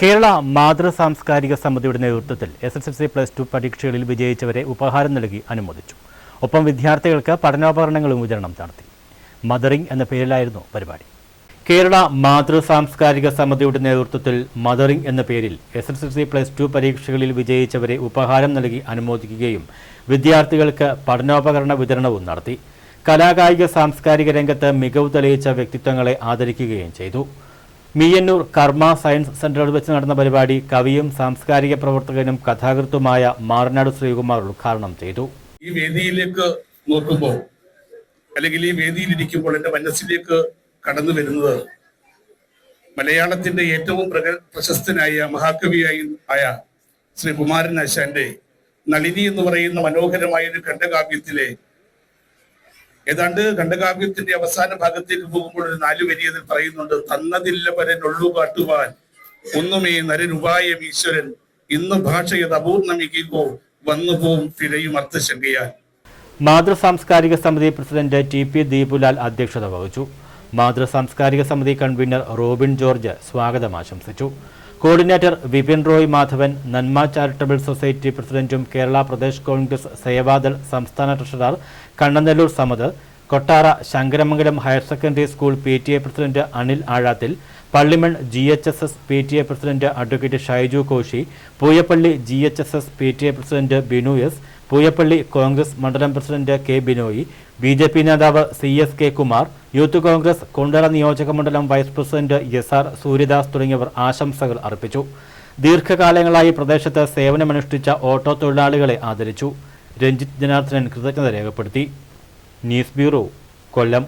കേരള മാതൃ സാംസ്കാരിക സമിതിയുടെ നേതൃത്വത്തിൽ S S L C plus two പരീക്ഷകളിൽ വിജയിച്ചവരെ ഉപഹാരം നൽകി അനുമോദിച്ചു. ഒപ്പം വിദ്യാർത്ഥികൾക്ക് പഠനോപകരണങ്ങളും വിതരണം നടത്തി. മദറിംഗ് എന്ന പേരിലായിരുന്നു പരിപാടി. കേരള മാതൃ സാംസ്കാരിക സമിതിയുടെ നേതൃത്വത്തിൽ മദറിംഗ് എന്ന പേരിൽ S S L C plus two പരീക്ഷകളിൽ വിജയിച്ചവരെ ഉപഹാരം നൽകി അനുമോദിക്കുകയും വിദ്യാർത്ഥികൾക്ക് പഠനോപകരണ വിതരണവും നടത്തി. കലാകായിക സാംസ്കാരിക രംഗത്ത് മികവ് തെളിയിച്ച വ്യക്തിത്വങ്ങളെ ആദരിക്കുകയും ചെയ്തു. മീയന്നൂർ കർമ്മ സയൻസ് സെന്ററിൽ വെച്ച് നടന്ന പരിപാടി കവിയും സാംസ്കാരിക പ്രവർത്തകനും കഥാകൃത്തുമായ മാറനാട് ശ്രീകുമാർ ഉദ്ഘാടനം ചെയ്തു. ഈ വേദിയിലേക്ക് നോക്കുമ്പോൾ അല്ലെങ്കിൽ ഈ വേദിയിലിരിക്കുമ്പോൾ എന്റെ മനസ്സിലേക്ക് കടന്നു വരുന്നത് മലയാളത്തിന്റെ ഏറ്റവും പ്രശസ്തനായ മഹാകവിയായി ആയ ശ്രീ കുമാരൻ ആശാന്റെ നളിനി എന്ന് പറയുന്ന മനോഹരമായ ഒരു ഖണ്ഡകാവ്യത്തിലെ ഏതാണ്ട് ഖണ്ഡകാവ്യത്തിന്റെ അവസാന ഭാഗത്തേക്ക് പോകുമ്പോൾ ഒരു നാലു വരി അതിൽ പറയുന്നുണ്ട് തന്നതില്ല പരനൊള്ളു കാട്ടുവാൻ ഒന്നുമേ നരനുപായം ഈശ്വരൻ. ഇന്ന് ഭാഷയത് അപൂർണമിക്കോ വന്നുപോകും തിരയും അർത്ഥശങ്കയാൽ. മാതൃ സാംസ്കാരിക സമിതി പ്രസിഡന്റ് ടി പി ദീപുലാൽ അധ്യക്ഷത വഹിച്ചു. മാതൃ സാംസ്കാരിക സമിതി കൺവീനർ റോബിൻ ജോർജ് സ്വാഗതം ആശംസിച്ചു. കോർഡിനേറ്റർ വിപിൻ റോയ് മാധവൻ നന്മ ചാരിറ്റബിൾ സൊസൈറ്റി പ്രസിഡന്റും കേരള പ്രദേശ് കോൺഗ്രസ് സേവാദൾ സംസ്ഥാന treasurer Kannanellur Samad Kottara Sankaramangalam higher secondary school P T A president Anil Azhathil Pallimon G H S S P T A president advocate Shaiju Koshy Pooyappally G H S S P T A president Binu S Pooyappally Congress മണ്ഡലം president K Binoy B J P നേതാവ് C S K Kumar youth Congress Kundara നിയോജക മണ്ഡലം vice president S R Suryadas തുടങ്ങിയവർ ആശംസകൾ അർപ്പിച്ചു. ദീർഘകാലങ്ങളായി പ്രദേശത്ത് സേവനമനുഷ്ഠിച്ച auto തൊഴിലാളികളെ ആദരിച്ചു. രഞ്ജിത്ത് ജനാർദ്ദനൻ കൃതജ്ഞത രേഖപ്പെടുത്തി. News bureau Kollam.